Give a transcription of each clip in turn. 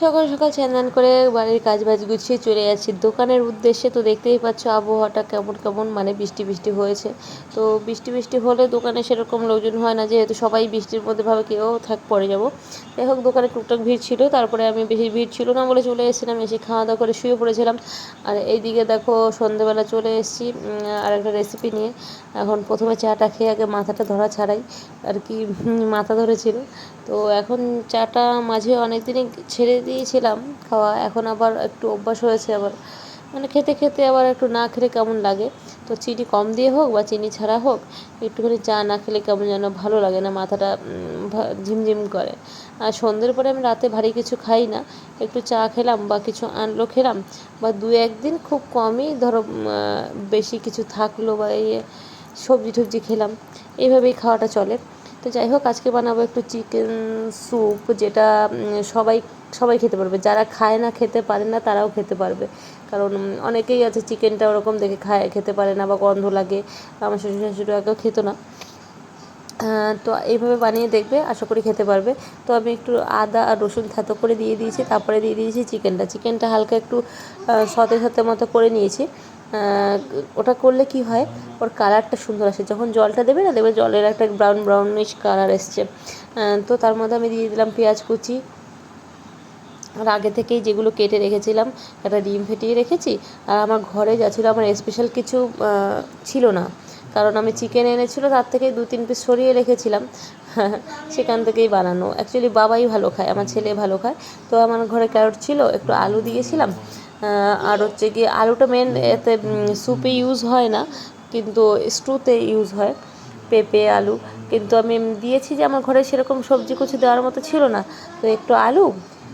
সকাল সকাল স্নান করে বাড়ির কাজ বাজ গুছিয়ে চলে যাচ্ছি। দোকানের উদ্দেশ্যে তো দেখতেই পাচ্ছ আবহাওয়াটা কেমন কেমন মানে বৃষ্টি বৃষ্টি হয়েছে। তো বৃষ্টি বৃষ্টি হলে দোকানে সেরকম লোকজন হয় না, যেহেতু সবাই বৃষ্টির মধ্যে ভাবে কেউ থাক পরে যাব। যাই হোক, দোকানে টুকটাক ভিড় ছিল, তারপরে আমি বেশি ভিড় ছিল না বলে চলে এসেছিলাম, এসে খাওয়া দাওয়া করে শুয়ে পড়েছিলাম। আর এইদিকে দেখো সন্ধেবেলা চলে এসেছি আর একটা রেসিপি নিয়ে। এখন প্রথমে চাটা খেয়ে আগে মাথাটা ধরা ছাড়াই, আর কি মাথা ধরেছিল। তো এখন চাটা মাঝে অনেক দিনই ছেড়ে দিয়েছিলাম খাওয়া, এখন আবার একটু অভ্যাস হয়েছে আবার। মানে খেতে খেতে আবার একটু না খেলে কেমন লাগে? তো চিনি কম দিয়ে হোক বা চিনি ছাড়া হোক, একটুখানি চা না খেলে কেমন যেন ভালো লাগে না, মাথাটা ঝিমঝিম করে। আর সন্ধ্যের পরে আমি রাতে ভারী কিছু খাই না, একটু চা খেলাম বা কিছু আনলো খেলাম, বা দু একদিন খুব কমই ধরো বেশি কিছু থাকল বা ইয়ে সবজি টবজি খেলাম। এইভাবেই খাওয়াটা চলে। তো যাই হোক, আজকে বানাবো একটু চিকেন স্যুপ যেটা সবাই সবাই খেতে পারবে। যারা খায় না, খেতে পারে না, তারাও খেতে পারবে। কারণ অনেকেই আছে চিকেনটা ওরকম দেখে খায়, খেতে পারে না বা গন্ধ লাগে। আমার শ্বশুর শাশুড়ি আগেও খেত না। তো এইভাবে বানিয়ে দেখবে, আশা করি খেতে পারবে। তো আমি একটু আদা আর রসুন থেতো করে দিয়ে দিয়েছি, তারপরে দিয়ে দিয়েছি চিকেনটা চিকেনটা হালকা একটু সতে সতে মতো করে নিয়েছি। ওটা করলে কি হয়? ওর কালারটা সুন্দর আসে। যখন জলটা দেবে না দেবে জলের একটা ব্রাউন ব্রাউনিশ কালার এসছে। তো তার মধ্যে আমি দিয়ে দিলাম পেঁয়াজ কুচি। আর আগে থেকেই যেগুলো কেটে রেখেছিলাম, একটা ডিম ফেটিয়ে রেখেছি। আর আমার ঘরে যা ছিল, আমার স্পেশাল কিছু ছিল না। কারণ আমি চিকেন এনেছিলো, তার থেকে দু, তিন পিস সরিয়ে রেখেছিলাম। সেখান থেকেই বানানো। অ্যাকচুয়ালি বাবাই ভালো খায়, আমার ছেলে ভালো খায়। তো আমার ঘরে ক্যারট ছিল, একটু আলু দিয়েছিলাম। আর হচ্ছে গিয়ে আলুটা মেন এতে স্যুপে ইউজ হয় না, কিন্তু স্টুতে ইউজ হয় পেঁপে, আলু। কিন্তু আমি দিয়েছি যে আমার ঘরে সেরকম সবজি কুচি দেওয়ার মতো ছিল না। তো একটু আলু,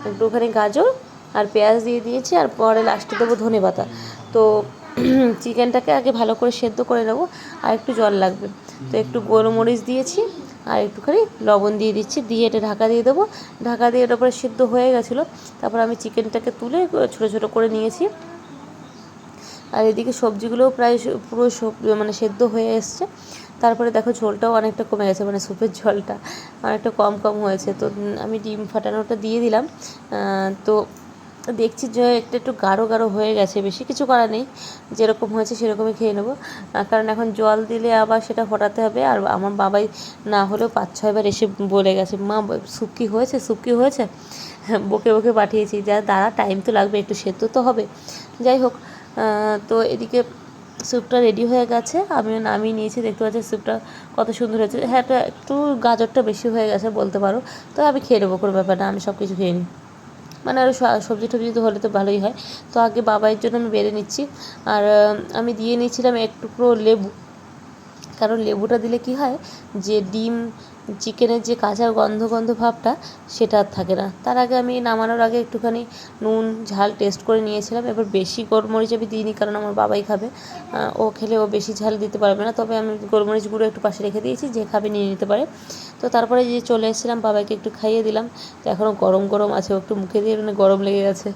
একটুখানি গাজর আর পেঁয়াজ দিয়ে দিয়েছি আর পরে লাস্টে দেবো ধনে পাতা। তো চিকেনটাকে আগে ভালো করে সেদ্ধ করে নেব, আর একটু জল লাগবে। তো একটু গোলমরিচ দিয়েছি আর একটুখানি লবণ দিয়ে দিচ্ছি, দিয়ে এটা ঢাকা দিয়ে দেবো। ঢাকা দিয়ে ওটার পরে সিদ্ধ হয়ে গেছিল। তারপর আমি চিকেনটাকে তুলে ছোটো ছোটো করে নিয়েছি। আর এদিকে সবজিগুলোও প্রায় পুরো মানে সেদ্ধ হয়ে এসছে। তারপরে দেখো ঝোলটাও অনেকটা কমে গেছে মানে স্যুপের ঝোলটা অনেকটা কম কম হয়েছে। তো আমি ডিম ফাটানোটা দিয়ে দিলাম। তো দেখছি যে একটা একটু গাঢ় গাঢ় হয়ে গেছে, বেশি কিছু করা নেই। যেরকম হয়েছে সেরকমই খেয়ে নেব। কারণ এখন জল দিলে আবার সেটা ফোটাতে হবে। আর আমার বাবাই না হলেও পাঁচ ছয়বার এসে বলে গেছে, মা, স্যুপ কি হয়েছে? স্যুপ কি হয়েছে? বকে বকে পাঠিয়েছি, যা, দাঁড়া টাইম তো লাগবে, একটু সেদ্ধ তো হবে। যাই হোক তো এদিকে স্যুপটা রেডি হয়ে গেছে। আমিও নামিয়ে নিয়েছি, দেখতে পাচ্ছি স্যুপটা কত সুন্দর হয়েছে। হ্যাঁ একটু গাজরটা বেশি হয়ে গেছে বলতে পারো। তো আমি খেয়ে নেব কোনো ব্যাপার না, আমি সব কিছু খেয়ে নিই। মানে আরও সবজি টবজি তো হলে তো ভালোই হয়। তো আগে বাবাইয়ের জন্য আমি বেড়ে নিচ্ছি। আর আমি দিয়ে নিয়েছিলাম এক টুকরো লেবু। কারণ লেবুটা দিলে কি হয় যে ডিম, চিকেনের যে কাঁচা গন্ধ গন্ধ ভাবটা সেটা আর থাকে না। তার আগে আমি নামানোর আগে একটুখানি নুন, ঝাল টেস্ট করে নিয়েছিলাম। এবার বেশি গোলমরিচ আমি দিইনি কারণ আমার বাবাই খাবে। ও খেলে ও বেশি ঝাল দিতে পারবে না। তবে আমি গোলমরিচ গুঁড়ো একটু পাশে রেখে দিয়েছি যে খাবে নিয়ে নিতে পারে। তো তারপরে যে চলে এসেছিলাম, বাবাকে একটু খাইয়ে দিলাম। তো এখনও গরম গরম আছে একটু মুখে দিয়ে মানে গরম লেগে গেছে।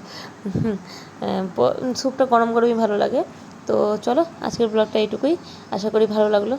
স্যুপটা গরম গরমই ভালো লাগে। তো চলো, আজকের ব্লগটা এইটুকুই। আশা করি ভালো লাগল।